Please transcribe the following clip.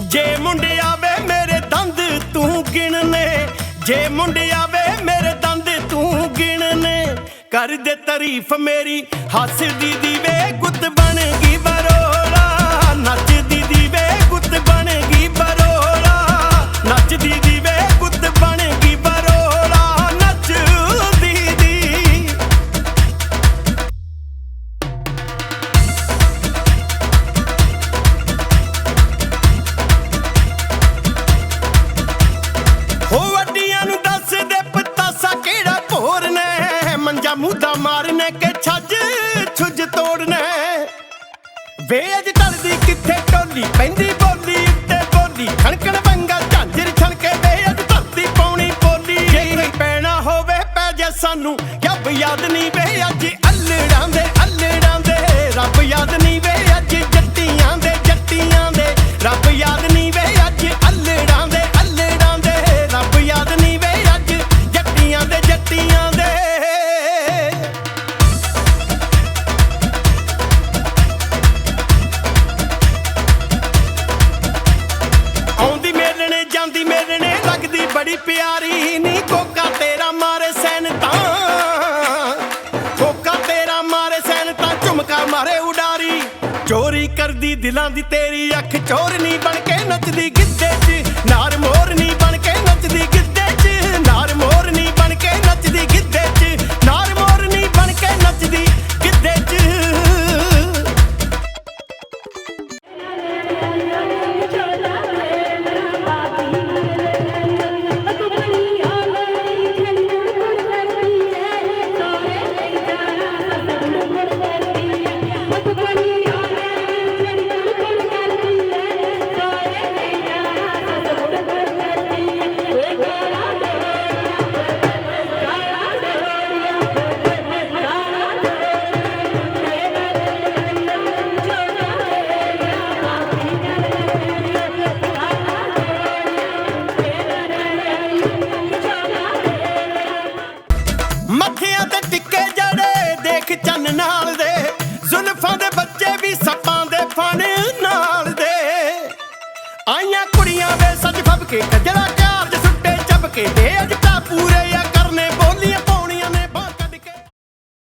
ਜੇ ਮੁੰਡਿਆ ਵੇ ਮੇਰੇ ਦੰਦ ਤੂੰ ਗਿਣਨੇ, ਜੇ ਮੁੰਡਿਆ ਵੇ ਮੇਰੇ ਦੰਦ ਤੂੰ ਗਿਣਨੇ, ਕਰ ਦੇ ਤਾਰੀਫ ਮੇਰੀ ਹੱਸਦੀ ਦੀ ਵੇ ਗੁੱਤ ਬਣ ਗਈ ਬਰੋਲਾ ਹੋ ਵੱਡੀਆਂ ਨੂੰ ਦੱਸ ਦੇ ਪਤਾਸਾ ਕਿਹੜਾ ਭੋਰ ਮੰਜਾ ਮੂਦਾ ਮਾਰਨੇ ਕੇ ਛੱਜ ਛੁੱਜ ਤੋੜਨੇ? ਵੇ ਅਜ ਢਲਦੀ ਕਿੱਥੇ ਟੋਲੀ? ਪੈਂਦੀ ਬੋਲੀ ਉੱਤੇ ਬੋਲੀ। ਖਣਕਣ ਬੰਗਾ ਝਾਂਜਰ ਛਣਕੇ ਵੇ ਅਜ ਧਰਤੀ ਪਾਉਣੀ ਬੋਲੀ। ਜੇ ਕੋਈ ਪੈਣਾ ਹੋਵੇ ਪੈ ਜਾ ਸਾਨੂੰ। ਰੱਬ ਯਾਦ ਨਹੀਂ ਵੇ ਅੱਜ ਦਿਲਾਂ ਦੀ ਤੇਰੀ ਅੱਖ ਚੋਰ ਚੋਰਨੀ ਬਣ ਕੇ ਨੱਚਦੀ ਗਿੱਧੇ 'ਚ। ਨਾਰ ਆਈਆਂ ਕੁੜੀਆਂ ਵੇ ਸੱਜ ਫੱਬ ਕੇ ਕੱਜੜਾ